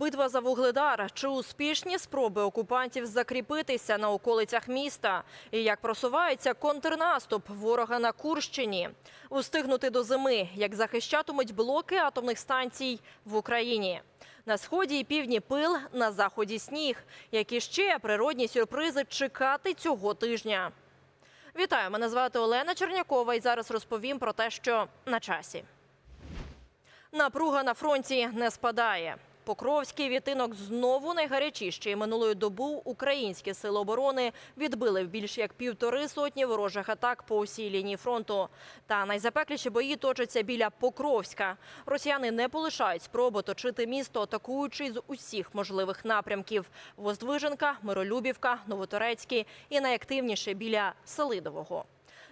Битва за Вугледар. Чи успішні спроби окупантів закріпитися на околицях міста? І як просувається контрнаступ ворога на Курщині? Устигнути до зими, як захищатимуть блоки атомних станцій в Україні? На сході і півдні пил, на заході сніг. Які ще природні сюрпризи чекати цього тижня? Вітаю, мене звати Олена Чернякова і зараз розповім про те, що на часі. Напруга на фронті не спадає. Покровський відтинок знову найгарячіший. Минулої добу українські сили оборони відбили більш як півтори сотні ворожих атак по усій лінії фронту. Та найзапекліші бої точаться біля Покровська. Росіяни не полишають спроби точити місто, атакуючи з усіх можливих напрямків: Воздвиженка, Миролюбівка, Новоторецький і найактивніше біля Селидового.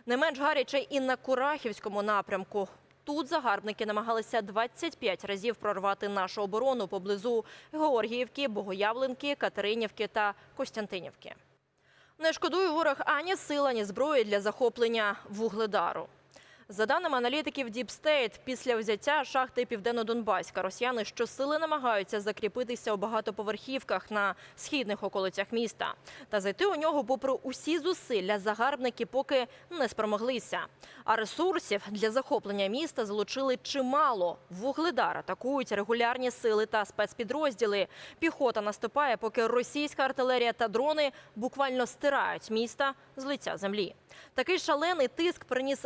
Не менш гаряче і на Курахівському напрямку. Тут загарбники намагалися 25 разів прорвати нашу оборону поблизу Георгіївки, Богоявленки, Катеринівки та Костянтинівки. Не шкодує ворог ані сил, ані зброї для захоплення Вугледару. За даними аналітиків State, після взяття шахти Південно-Донбаська росіяни щосили намагаються закріпитися у багатоповерхівках на східних околицях міста. Та зайти у нього, попри усі зусилля, загарбники поки не спромоглися. А ресурсів для захоплення міста залучили чимало. Вугледар атакують регулярні сили та спецпідрозділи. Піхота наступає, поки російська артилерія та дрони буквально стирають міста з лиця землі. Такий шалений тиск приніс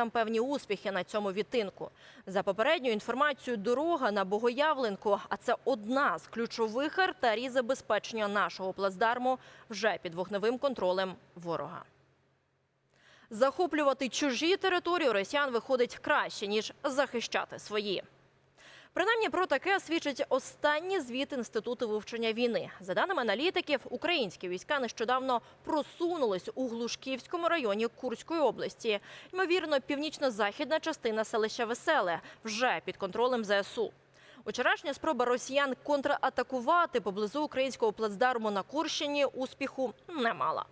загарбникам певні успіхи на цьому відтинку. За попередньою інформацією, дорога на Богоявленку, а це одна з ключових артерій забезпечення нашого плацдарму, вже під вогневим контролем ворога. Захоплювати чужі території росіян виходить краще ніж захищати свої. Принаймні про таке свідчить останній звіт інституту вивчення війни. За даними аналітиків, українські війська нещодавно просунулись у Глушківському районі Курської області. Ймовірно, північно-західна частина селища Веселе вже під контролем ЗСУ. Учорашня спроба росіян контратакувати поблизу українського плацдарму на Курщині успіху не мала.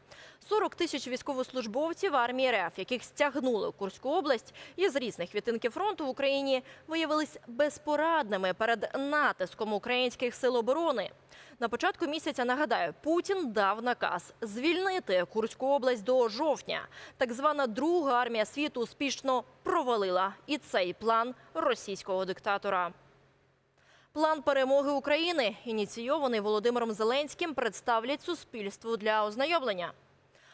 40 тисяч військовослужбовців армії РФ, яких стягнули у Курську область із різних відтинків фронту в Україні, виявились безпорадними перед натиском українських сил оборони. На початку місяця нагадаю, Путін дав наказ звільнити Курську область до жовтня. Так звана друга армія світу успішно провалила і цей план російського диктатора. План перемоги України, ініційований Володимиром Зеленським, представлять суспільству для ознайомлення.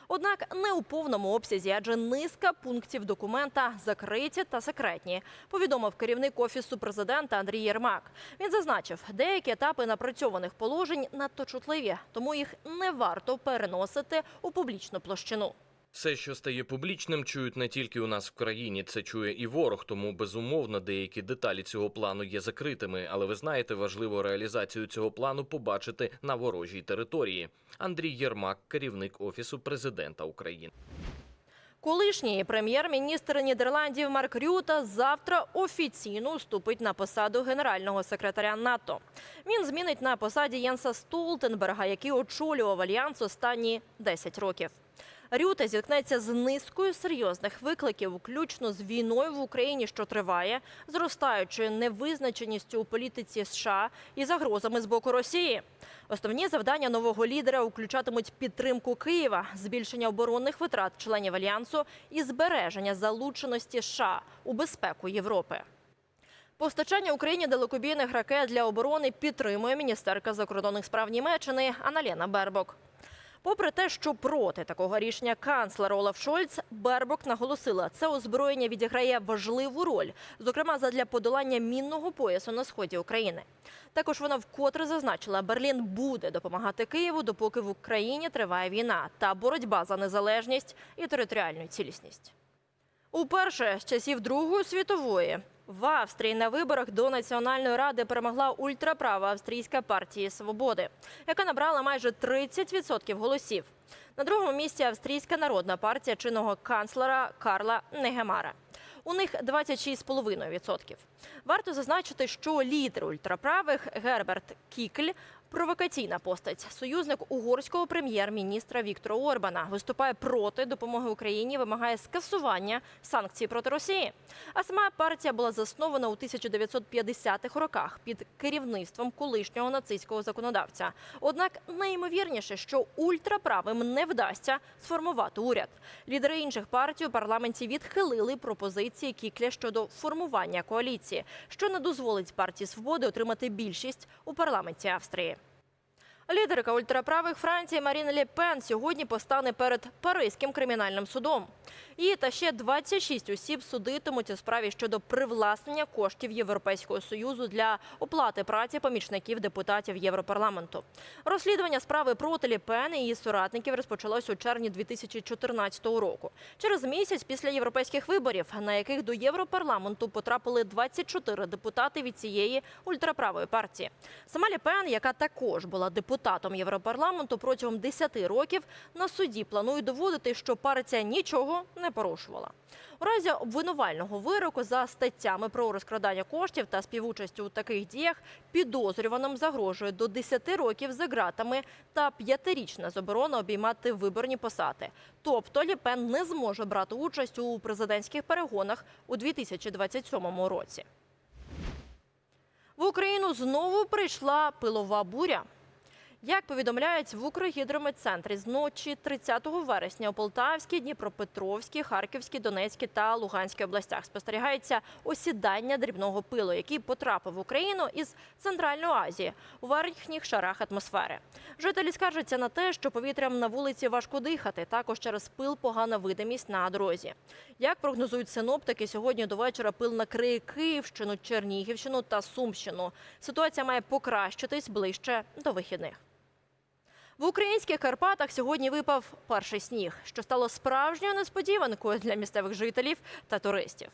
Однак не у повному обсязі, адже низка пунктів документа закриті та секретні, повідомив керівник офісу президента Андрій Єрмак. Він зазначив, деякі етапи напрацьованих положень надто чутливі, тому їх не варто переносити у публічну площину. Все, що стає публічним, чують не тільки у нас в країні, це чує і ворог. Тому безумовно деякі деталі цього плану є закритими. Але ви знаєте, важливо реалізацію цього плану побачити на ворожій території. Андрій Єрмак, керівник офісу президента України. Колишній прем'єр-міністр Нідерландів Марк Рюта завтра офіційно вступить на посаду генерального секретаря НАТО. Він змінить на посаді Єнса Столтенберга, який очолював альянс останні 10 років. Рюта зіткнеться з низкою серйозних викликів, включно з війною в Україні, що триває, зростаючою невизначеністю у політиці США і загрозами з боку Росії. Основні завдання нового лідера включатимуть підтримку Києва, збільшення оборонних витрат членів альянсу і збереження залученості США у безпеку Європи. Постачання Україні далекобійних ракет для оборони підтримує міністерка закордонних справ Німеччини Аналена Бербок. Попри те, що проти такого рішення канцлер Олаф Шольц, Бербок наголосила, це озброєння відіграє важливу роль, зокрема задля подолання мінного поясу на сході України. Також вона вкотре зазначила, Берлін буде допомагати Києву, допоки в Україні триває війна та боротьба за незалежність і територіальну цілісність. Уперше з часів Другої світової в Австрії на виборах до Національної ради перемогла ультраправа австрійська партія свободи, яка набрала майже 30% голосів. На другому місці австрійська народна партія чинного канцлера Карла Негемара. У них 26,5%. Варто зазначити, що лідер ультраправих Герберт Кікль провокаційна постать. Союзник угорського прем'єр-міністра Віктора Орбана виступає проти допомоги Україні, вимагає скасування санкцій проти Росії. А сама партія була заснована у 1950-х роках під керівництвом колишнього нацистського законодавця. Однак найімовірніше, що ультраправим не вдасться сформувати уряд. Лідери інших партій у парламенті відхилили пропозиції Кікля щодо формування коаліції, що не дозволить партії свободи отримати більшість у парламенті Австрії. Лідерка ультраправих Франції Марін Ле Пен сьогодні постане перед Паризьким кримінальним судом. Її та ще 26 осіб судитимуть у справі щодо привласнення коштів Європейського союзу для оплати праці помічників депутатів Європарламенту. Розслідування справи проти Ле Пен і її соратників розпочалось у червні 2014 року. Через місяць після європейських виборів, на яких до Європарламенту потрапили 24 депутати від цієї ультраправої партії. Сама Ле Пен, яка також була депутатом Європарламенту протягом 10 років, на суді планує доводити, що партія нічого не порушувала. У разі обвинувального вироку за статтями про розкрадання коштів та співучасть у таких діях підозрюваним загрожує до 10 років за ґратами та п'ятирічна заборона обіймати виборні посади. Тобто Ле Пен не зможе брати участь у президентських перегонах у 2027 році. В Україну знову прийшла пилова буря. Як повідомляють в Укргідрометцентрі, з ночі 30 вересня у Полтавській, Дніпропетровській, Харківській, Донецькій та Луганській областях спостерігається осідання дрібного пилу, який потрапив в Україну із Центральної Азії у верхніх шарах атмосфери. Жителі скаржаться на те, що повітрям на вулиці важко дихати, також через пил погана видимість на дорозі. Як прогнозують синоптики, сьогодні до вечора пил накриє Київщину, Чернігівщину та Сумщину. Ситуація має покращитись ближче до вихідних. В українських Карпатах сьогодні випав перший сніг, що стало справжньою несподіванкою для місцевих жителів та туристів.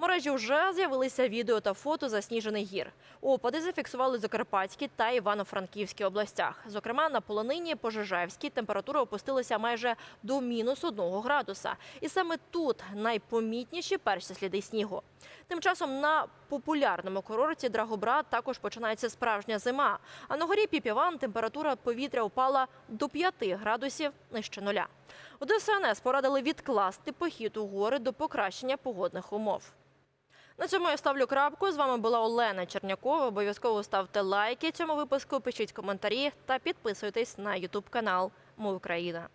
Мережі вже з'явилися відео та фото засніжених гір. Опади зафіксували Закарпатській та Івано-Франківській областях. Зокрема, на полонині Пожежевській температура опустилася майже до мінус одного градуса. І саме тут найпомітніші перші сліди снігу. Тим часом на популярному курорті Драгобрат також починається справжня зима. А на горі Піпіван температура повітря впала до 5 градусів нижче нуля. У ДСНС порадили відкласти похід у гори до покращення погодних умов. На цьому я ставлю крапку. З вами була Олена Чернякова. Обов'язково ставте лайки цьому випуску, пишіть коментарі та підписуйтесь на Ютуб канал Ми Україна.